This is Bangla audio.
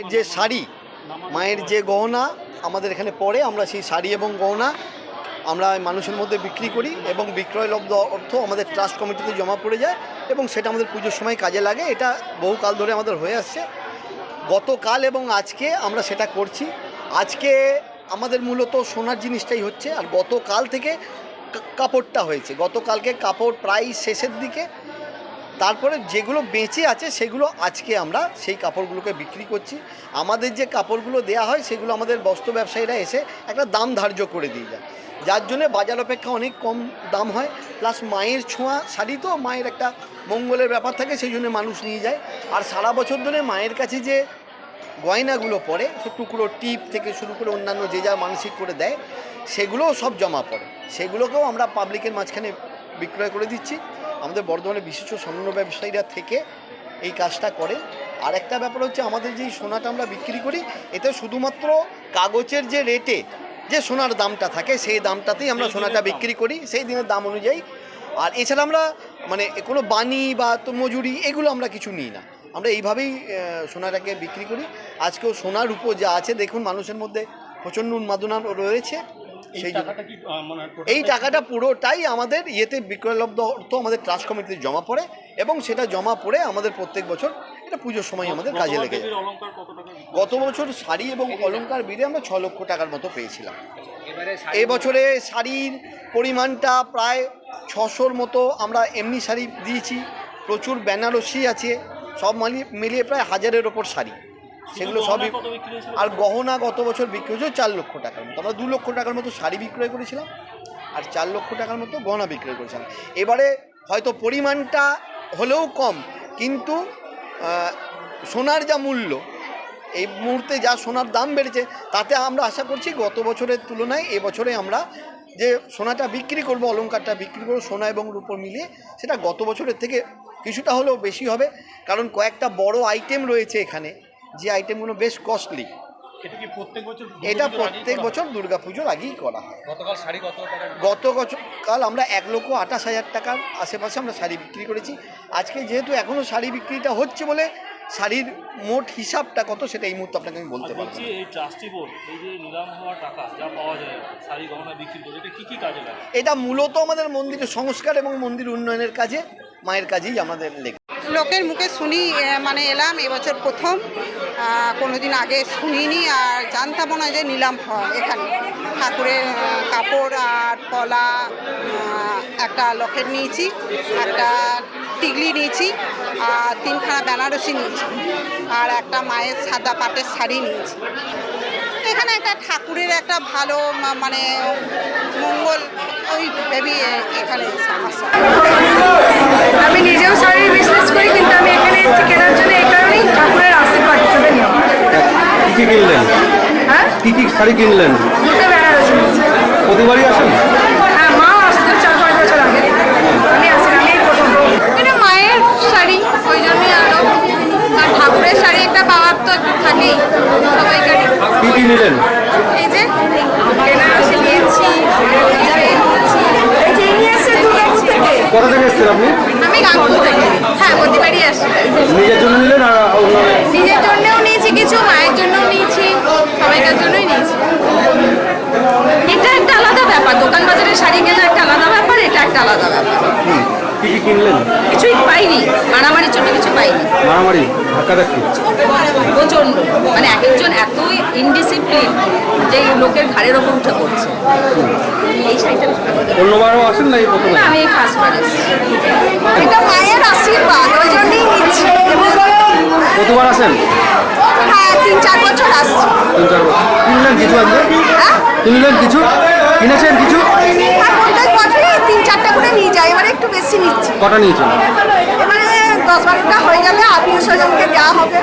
মায়ের যে শাড়ি, মায়ের যে গহনা আমাদের এখানে পড়ে, আমরা সেই শাড়ি এবং গহনা আমরা মানুষের মধ্যে বিক্রি করি এবং বিক্রয়লব্ধ অর্থ আমাদের ট্রাস্ট কমিটিতে জমা পড়ে যায় এবং সেটা আমাদের পুজোর সময় কাজে লাগে। এটা বহুকাল ধরে আমাদের হয়ে আসছে। গতকাল এবং আজকে আমরা সেটা করছি। আজকে আমাদের মূলত সোনার জিনিসটাই হচ্ছে, আর গতকাল থেকে কাপড়টা হয়েছে। গতকালকে কাপড় প্রায় শেষের দিকে তারপরে যেগুলো বেঁচে আছে, সেগুলো আজকে আমরা সেই কাপড়গুলোকে বিক্রি করছি। আমাদের যে কাপড়গুলো দেয়া হয়, সেগুলো আমাদের বস্ত্র ব্যবসায়ীরা এসে একটা দাম ধার্য করে দিয়ে যায়। যার জন্য বাজার অপেক্ষা অনেক কম দাম হয়। প্লাস মায়ের ছোঁয়া শাড়ি তো মায়ের একটা মঙ্গলের ব্যাপার থাকে, সেই জন্য মানুষ নিয়ে যায়। আর সারা বছর ধরে মায়ের কাছে যে গয়নাগুলো পড়ে, সে টুকরো টিপ থেকে শুরু করে অন্যান্য যে যা মানসিক করে দেয়, সেগুলোও সব জমা পড়ে। সেগুলোকেও আমরা পাবলিকের মাঝখানে বিক্রয় করে দিচ্ছি। আমাদের বর্ধমানে বিশিষ্ট স্বর্ণ ব্যবসায়ীরা থেকে এই কাজটা করে। আর একটা ব্যাপার হচ্ছে আমাদের যেই সোনাটা আমরা বিক্রি করি এতে শুধুমাত্র কাগজের যে রেটে যে সোনার দামটা থাকে সেই দামটাতেই আমরা সোনাটা বিক্রি করি সেই দিনের দাম অনুযায়ী। আর এছাড়া আমরা মানে কোনো বানি বা তো মজুরি এগুলো আমরা কিছু নিই না। আমরা এইভাবেই সোনাটাকে বিক্রি করি। আজকেও সোনার উপর যা আছে দেখুন মানুষের মধ্যে প্রচণ্ড উন্মাদনা রয়েছে। সেই মানে এই টাকাটা পুরোটাই আমাদের ইয়েতে বিক্রয়লব্ধ অর্থ আমাদের ট্রাস্ট কমিটিতে জমা পড়ে এবং সেটা জমা পড়ে আমাদের প্রত্যেক বছর এটা পুজোর সময় আমাদের কাজে লেগে যায়? গত বছর শাড়ি এবং অলঙ্কার বিলে আমরা ছ লক্ষ টাকার মতো পেয়েছিলাম। এ বছরে শাড়ির পরিমাণটা প্রায় ছশোর মতো আমরা এমনি শাড়ি দিয়েছি। প্রচুর বেনারসি আছে সব মালিয়ে মিলিয়ে প্রায় হাজারের ওপর শাড়ি। সেগুলো সবই বিক্রি আর গহনা গত বছর বিক্রি হয়েছিল চার লক্ষ টাকার মতো। আমরা দু লক্ষ টাকার মতো শাড়ি বিক্রয় করেছিলাম আর চার লক্ষ টাকার মতো গহনা বিক্রয় করেছিলাম। এবারে হয়তো পরিমাণটা হলেও কম কিন্তু সোনার যা মূল্য এই মুহূর্তে যা সোনার দাম বেড়েছে তাতে আমরা আশা করছি গত বছরের তুলনায় এবছরে আমরা যে সোনাটা বিক্রি করব অলংকারটা বিক্রি করব সোনা এবং রূপোর মিলিয়ে সেটা গত বছরের থেকে কিছুটা হলেও বেশি হবে। কারণ কয়েকটা বড় আইটেম রয়েছে এখানে। যে আইটেমগুলো বেশ কস্টলি এটা প্রত্যেক বছর এটা দুর্গাপুজোর আগেই করা হয়? গতকাল শাড়ি গত বছর আমরা এক লক্ষ আঠাশ হাজার টাকার আশেপাশে আমরা শাড়ি বিক্রি করেছি। আজকে যেহেতু এখনও শাড়ি বিক্রিটা হচ্ছে বলে শাড়ির মোট হিসাবটা কত সেটা এই মুহূর্তে আপনাকে আমি বলতে আর পারব বলছি না। এই ট্রাস্টি বোর্ড এই যে নিলাম হওয়া টাকা যা পাওয়া যায় শাড়ি গহনা বিক্রি করে এটা কি কি কাজে লাগে? এটা মূলত আমাদের মন্দিরের সংস্কার এবং মন্দির উন্নয়নের কাজে মায়ের কাজেই আমাদের লেগে লোকের মুখে শুনি মানে এলাম, এবছর প্রথম। কোনোদিন আগে শুনিনি, আর জানতামও না যে নিলাম হয় এখানে। ঠাকুরের কাপড় আর কলা একটা লকেট নিয়েছি, একটা টিগলি নিয়েছি আর তিনখানা বেনারসি নিয়েছি, আর একটা মায়ের সাদা পাটের শাড়ি নিয়েছি। এখানে একটা ঠাকুরের একটা ভালো মানে মঙ্গল ওই ভেবি এখানে আমি নিজেও শাড়ির বিজনেস করি কিন্তু আমি এখানে এসেছি কেনার জন্য এই কারণেই ঠাকুরের আশীর্বাদ হিসেবে নেওয়া কি কি কিনলেন? হ্যাঁ? কি কি শাড়ি কিনলেন? দুটো বেনারসি প্রতিবারই আসেন হ্যাঁ মা আসতো চার পাঁচ বছর আগে আমি আসি আমি এই প্রথম এটা মায়ের শাড়ি ওই জন্যই আরও আর ঠাকুরের শাড়ি একটা পাওয়ার তো থাকেই সবাইকারই কি কি নিলেন? এই যে বেনারসি নিয়েছি কোথা থেকে। এসেছেন আপনি? আমি গাঙ্গুল থেকে। হ্যাঁ প্রতিবারই আসি। নিজের জন্য নিলেন আর নিজের জন্যও নিয়েছি কিছু মায়ের জন্যও নিয়েছি সবাইকার জন্যই নিয়েছি। এটা একটা আলাদা ব্যাপার। দোকান বাজারে শাড়ি কেনা একটা আলাদা ব্যাপার এটা একটা আলাদা ব্যাপার। কি কিনলেন? কিছুই পাইনি। মারামারির জন্য কিছু পাইনি। মারামারি? ধাক্কা ধাক্কি? প্রচণ্ড মানে এক একজন এতই ইনডিসিপ্লিন যে লোকের ঘাড়ের ওপর উঠে পড়ছে। এই শাড়িটা অন্যবারও আসেন না এই প্রথমে? না এই ফার্স্ট বার এটা মায়ের আশীর্বাদ ওই জন্যই নিচ্ছি। প্রতিবার আসেন? হ্যাঁ তিন চার বছর আসছি। তিন চার বছর। কিনলেন কিছু আজকে? হ্যাঁ? কিনলেন কিছু? কিনেছেন কিছু? প্রত্যেক বছরই তিন চারটা করে নিয়ে যাই এবারে একটু বেশি নিচ্ছি কটা নিয়েছেন এবারে দশ বারোটা হয়ে গেলে আত্মীয় স্বজনকে দেওয়া হবে